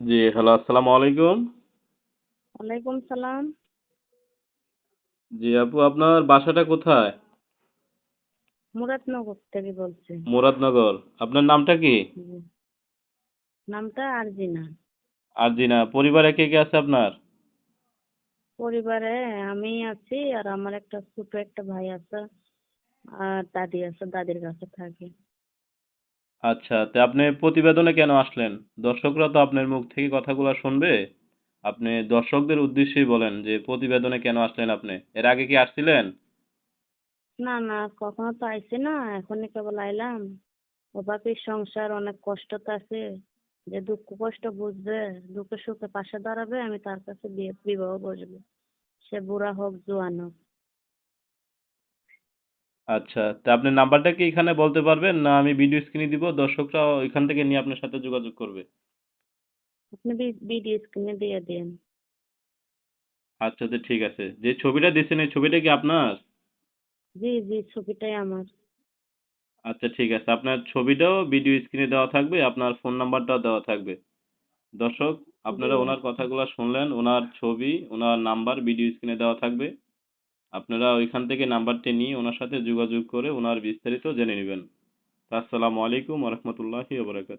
জি hello আসসালামু আলাইকুম। ওয়ালাইকুম সালাম। জি আপু আপনার বাসাটা কোথায়? মুরাদনগর থেকে বলছি। মুরাদনগর। আপনার নামটা কি? নামটা আরজিনা। আরজিনা পরিবারে কে কে আছে আপনার? পরিবারে আমি আছি আর আমার একটা ছোট একটা ভাই আছে আর দাদি আছে দাদির কাছে থাকি। আচ্ছা তা আপনি প্রতিবেদনে কেন আসলেন? দর্শকরা তো আপনার মুখ থেকে কথাগুলো শুনবে। আপনি দর্শকদের উদ্দেশ্যেই বলেন যে, প্রতিবেদনে কেন আসলেন আপনি? এর আগে কি আসছিলেন? না না, কখনো তো আইসি না, এখনই কেবল আইলাম। বাপির সংসার, অনেক কষ্ট তো আছে। যে দুঃখ কষ্ট বুঝবে, দুঃখে সুখে পাশে দাঁড়াবে, আমি তার কাছে বিয়ে বিবাহ বসবো। সে বুড়া হোক, জোয়ান হোক। আচ্ছা তা আপনি নাম্বারটা কি এখানে বলতে পারবেন? না আমি ভিডিও স্ক্রিনে দিব দর্শকরা ওইখান থেকে নিয়ে আপনার সাথে যোগাযোগ করবে। আপনি ভিডিও স্ক্রিনে দিয়ে দিন। আচ্ছা তো ঠিক আছে। যে ছবিটা দিয়েছেন এই ছবিটা কি আপনার? জি জি ছবিটাই আমার। আচ্ছা ঠিক আছে। আপনার ছবিটাও ভিডিও স্ক্রিনে দেওয়া থাকবে আপনার ফোন নাম্বারটাও দেওয়া থাকবে। দর্শক আপনারা ওনার কথাগুলো শুনলেন ওনার ছবি ওনার নাম্বার ভিডিও স্ক্রিনে দেওয়া থাকবে। আপনারা ওইখান থেকে নাম্বারটি নিয়ে ওনার সাথে যোগাযোগ করে ওনার বিস্তারিত জেনে নেবেন। আসসালামু আলাইকুম রহমতুল্লাহি ওবরাকাত